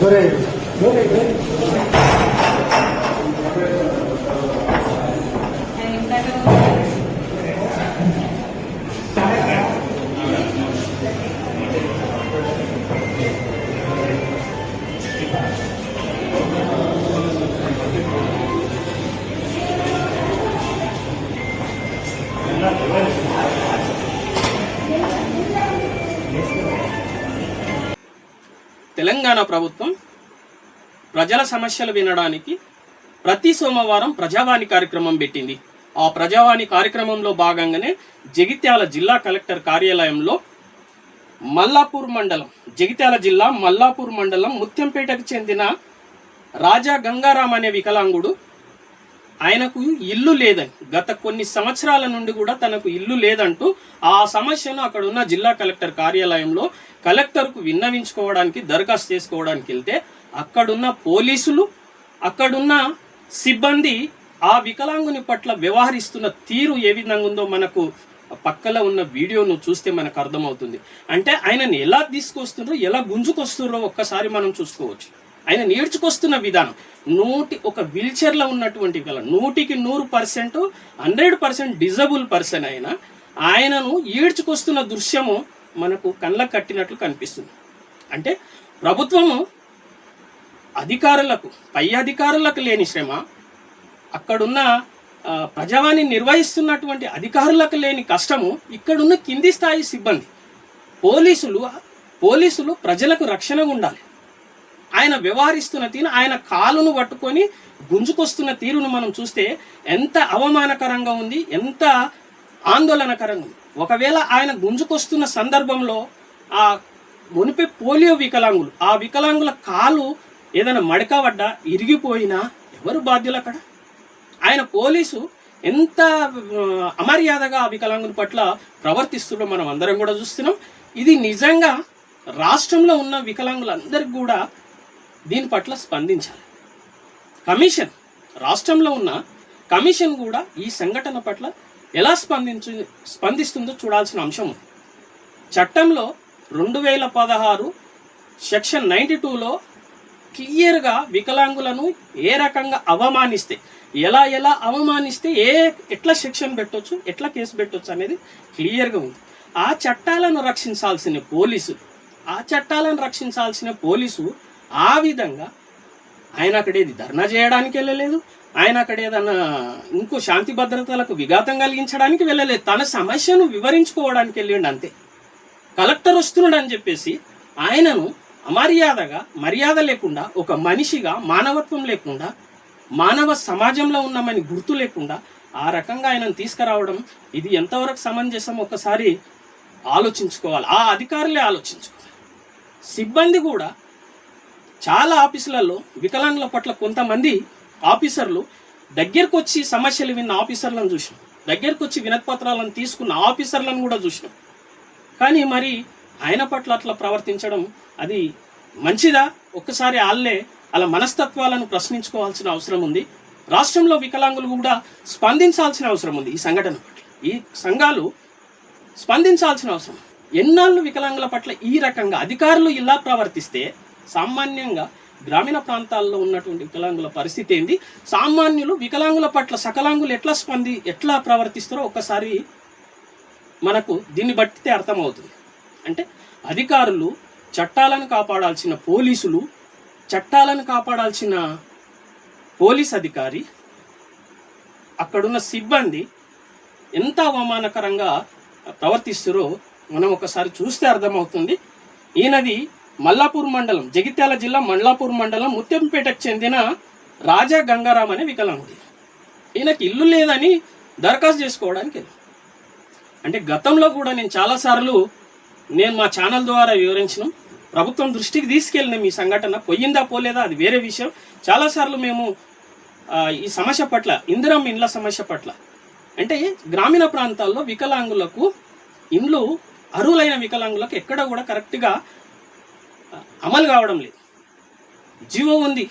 ধরে ধরে ধরে Gracias. తెలంగాణ ప్రభుత్వం ప్రజల సమస్యలు వినడానికి ప్రతి సోమవారం ప్రజావాణి కార్యక్రమం పెట్టింది. ఆ ప్రజావాణి కార్యక్రమంలో భాగంగానే జగిత్యాల జిల్లా కలెక్టర్ కార్యాలయంలో మల్లాపూర్ మండలం జగిత్యాల జిల్లా మల్లాపూర్ మండలం ముత్యంపేటకు చెందిన రాజా గంగారాం అనే వికలాంగుడు ఆయనకు ఇల్లు లేదని గత కొన్ని సంవత్సరాల నుండి కూడా తనకు ఇల్లు లేదంటూ ఆ సమస్యను అక్కడ ఉన్న జిల్లా కలెక్టర్ కార్యాలయంలో కలెక్టర్కు విన్నవించుకోవడానికి దరఖాస్తు చేసుకోవడానికి వెళ్తే అక్కడున్న పోలీసులు అక్కడున్న సిబ్బంది ఆ వికలాంగుని పట్ల వ్యవహరిస్తున్న తీరు ఏ విధంగా ఉందో మనకు పక్కలో ఉన్న వీడియోను చూస్తే మనకు అర్థమవుతుంది. అంటే ఆయనని ఎలా తీసుకొస్తుండ్రో ఎలా గుంజుకొస్తుండ్రో ఒక్కసారి మనం చూసుకోవచ్చు. ఆయన నేర్చుకొస్తున్న విధానం. నూటి ఒక వీల్చైర్లో ఉన్నటువంటి గల నూటికి నూరు percent hundred percent disable person అయిన ఆయనను ఈడ్చుకొస్తున్న దృశ్యము మనకు కళ్ళకు కట్టినట్లు కనిపిస్తుంది. అంటే ప్రభుత్వము అధికారులకు పై అధికారులకు లేని శ్రమ అక్కడున్న ప్రజవాణి ప్రజావాణి నిర్వహిస్తున్నటువంటి అధికారులకు లేని కష్టము ఇక్కడున్న కింది స్థాయి సిబ్బంది. పోలీసులు పోలీసులు ప్రజలకు రక్షణగా ఉండాలి. ఆయన వ్యవహరిస్తున్న తీరు ఆయన కాలును పట్టుకొని గుంజుకొస్తున్న తీరును మనం చూస్తే ఎంత అవమానకరంగా ఉంది ఎంత ఆందోళనకరంగా ఉంది. ఒకవేళ ఆయన గుంజుకొస్తున్న సందర్భంలో ఆ మునిపి పోలియో వికలాంగులు ఆ వికలాంగుల కాలు ఏదైనా మడకబడ్డా ఇరిగిపోయినా ఎవరు బాధ్యులు అక్కడ? ఆయన పోలీసు ఎంత అమర్యాదగా ఆ వికలాంగుల పట్ల ప్రవర్తిస్తుండో మనం అందరం కూడా చూస్తున్నాం. ఇది నిజంగా రాష్ట్రంలో ఉన్న వికలాంగులందరికీ కూడా దీని పట్ల స్పందించాలి. కమిషన్ రాష్ట్రంలో ఉన్న కమిషన్ కూడా ఈ సంఘటన పట్ల ఎలా స్పందించు స్పందిస్తుందో చూడాల్సిన అంశం ఉంది. చట్టంలో రెండు వేల పదహారు సెక్షన్ నైంటీ టూలో క్లియర్గా వికలాంగులను ఏ రకంగా అవమానిస్తే ఎలా ఎలా అవమానిస్తే ఏ ఎట్లా సెక్షన్ పెట్టొచ్చు ఎట్లా కేసు పెట్టవచ్చు అనేది క్లియర్గా ఉంది. ఆ చట్టాలను రక్షించాల్సిన పోలీసు ఆ చట్టాలను రక్షించాల్సిన పోలీసు ఆ విధంగా ఆయన అక్కడ ఏది ధర్నా చేయడానికి వెళ్ళలేదు. ఆయన అక్కడ ఏదన్నా ఇంకో శాంతి భద్రతలకు విఘాతం కలిగించడానికి వెళ్ళలేదు. తన సమస్యను వివరించుకోవడానికి వెళ్ళిండు అంతే. కలెక్టర్ వస్తున్నాడు అని చెప్పేసి ఆయనను అమర్యాదగా మర్యాద లేకుండా ఒక మనిషిగా మానవత్వం లేకుండా మానవ సమాజంలో ఉన్నామని గుర్తు లేకుండా ఆ రకంగా ఆయనను తీసుకురావడం ఇది ఎంతవరకు సమంజసం ఒకసారి ఆలోచించుకోవాలి. ఆ అధికారులే ఆలోచించుకోవాలి. సిబ్బంది కూడా చాలా ఆఫీసులలో వికలాంగుల పట్ల కొంతమంది ఆఫీసర్లు దగ్గరకు వచ్చి సమస్యలు విన్న ఆఫీసర్లను చూసినాం. దగ్గరకు వచ్చి వినతిపత్రాలను తీసుకున్న ఆఫీసర్లను కూడా చూసినాం. కానీ మరి ఆయన పట్ల అట్లా ప్రవర్తించడం అది మంచిదా? ఒక్కసారి వాళ్ళే అలా మనస్తత్వాలను ప్రశ్నించుకోవాల్సిన అవసరం ఉంది. రాష్ట్రంలో వికలాంగులు కూడా స్పందించాల్సిన అవసరం ఉంది ఈ సంఘటన పట్ల. ఈ సంఘాలు స్పందించాల్సిన అవసరం ఎన్నాళ్ళు వికలాంగుల పట్ల ఈ రకంగా అధికారులు ఇలా ప్రవర్తిస్తే సామాన్యంగా గ్రామీణ ప్రాంతాల్లో ఉన్నటువంటి వికలాంగుల పరిస్థితి ఏంది? సామాన్యులు వికలాంగుల పట్ల సకలాంగులు ఎట్లా స్పంది ఎట్లా ప్రవర్తిస్తారో ఒక్కసారి మనకు దీన్ని బట్టితే అర్థమవుతుంది. అంటే అధికారులు చట్టాలను కాపాడాల్సిన పోలీసులు చట్టాలను కాపాడాల్సిన పోలీస్ అధికారి అక్కడున్న సిబ్బంది ఎంత అవమానకరంగా ప్రవర్తిస్తారో మనం ఒకసారి చూస్తే అర్థమవుతుంది. ఈయనది మల్లాపూర్ మండలం జగిత్యాల జిల్లా మల్లాపూర్ మండలం ముత్యంపేటకు చెందిన రాజా గంగారాం అనే వికలాంగుడు ఈయనకి ఇల్లు లేదని దరఖాస్తు చేసుకోవడానికి అంటే గతంలో కూడా నేను చాలాసార్లు నేను మా ఛానల్ ద్వారా వివరించిన. ప్రభుత్వం దృష్టికి తీసుకెళ్ళిన మీ సంఘటన. పోయిందా పోలేదా అది వేరే విషయం. చాలాసార్లు మేము ఈ సమస్య పట్ల ఇందిరం ఇండ్ల సమస్య పట్ల అంటే గ్రామీణ ప్రాంతాల్లో వికలాంగులకు ఇండ్లు అర్హులైన వికలాంగులకు ఎక్కడ కూడా కరెక్ట్గా అమలు కావడం లేదు. జీవో ఉంది.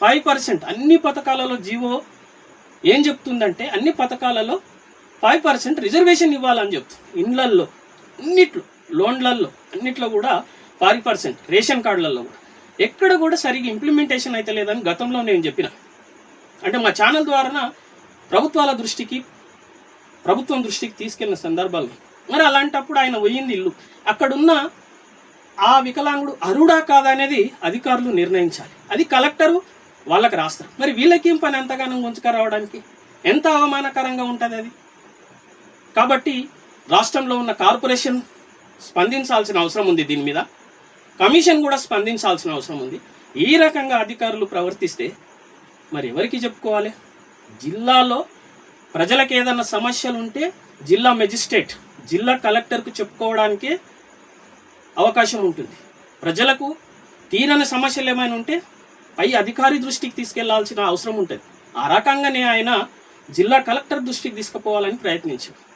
Five percent. అన్ని పథకాలలో జీవో ఏం చెప్తుందంటే అన్ని పథకాలలో ఫైవ్ పర్సెంట్ రిజర్వేషన్ ఇవ్వాలని చెప్తుంది ఇండ్లల్లో అన్నిట్లో లోన్లల్లో అన్నిట్లో కూడా ఫైవ్ పర్సెంట్ రేషన్ కార్డులలో కూడా. ఎక్కడ కూడా సరిగ్గా ఇంప్లిమెంటేషన్ అయితే లేదని గతంలో నేను చెప్పిన. అంటే మా ఛానల్ ద్వారా ప్రభుత్వాల దృష్టికి ప్రభుత్వం దృష్టికి తీసుకెళ్ళిన సందర్భాలు. మరి అలాంటప్పుడు ఆయన పోయింది ఇల్లు. అక్కడున్న ఆ వికలాంగుడు అరుడా కాదా అనేది అధికారులు నిర్ణయించాలి. అది కలెక్టరు వాళ్ళకి రాస్తారు. మరి వీళ్ళకేం పని? ఎంతగానో ఉంచుక రావడానికి ఎంత అవమానకరంగా ఉంటుంది అది? కాబట్టి రాష్ట్రంలో ఉన్న కార్పొరేషన్ స్పందించాల్సిన అవసరం ఉంది దీని మీద. కమిషన్ కూడా స్పందించాల్సిన అవసరం ఉంది. ఈ రకంగా అధికారులు ప్రవర్తిస్తే మరి ఎవరికి చెప్పుకోవాలి? జిల్లాలో ప్రజలకు ఏదైనా సమస్యలు ఉంటే జిల్లా మెజిస్ట్రేట్ జిల్లా కలెక్టర్కు చెప్పుకోవడానికే అవకాశం ఉంటుంది. ప్రజలకు తీరని సమస్యలు ఏమైనా ఉంటే పై అధికారి దృష్టికి తీసుకెళ్ళాల్సిన అవసరం ఉంటుంది. ఆ రకంగానే ఆయన జిల్లా కలెక్టర్ దృష్టికి తీసుకుపోవాలని ప్రయత్నించారు.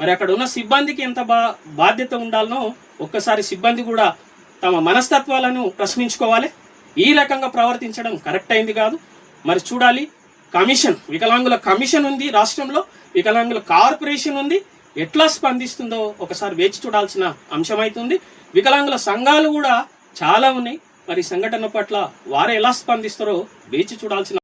మరి అక్కడ ఉన్న సిబ్బందికి ఎంత బా బాధ్యత ఉండాలనో ఒక్కసారి సిబ్బంది కూడా తమ మనస్తత్వాలను ప్రశ్నించుకోవాలి. ఈ రకంగా ప్రవర్తించడం కరెక్ట్ అయింది కాదు. మరి చూడాలి. కమిషన్ వికలాంగుల కమిషన్ ఉంది రాష్ట్రంలో. వికలాంగుల కార్పొరేషన్ ఉంది. ఎట్లా స్పందిస్తుందో ఒకసారి వేచి చూడాల్సిన అంశం అవుతుంది వికలాంగుల సంఘాలు కూడా చాలా ఉన్నాయి. మరి సంఘటన పట్ల వారు ఎలా స్పందిస్తారో వేచి చూడాల్సిన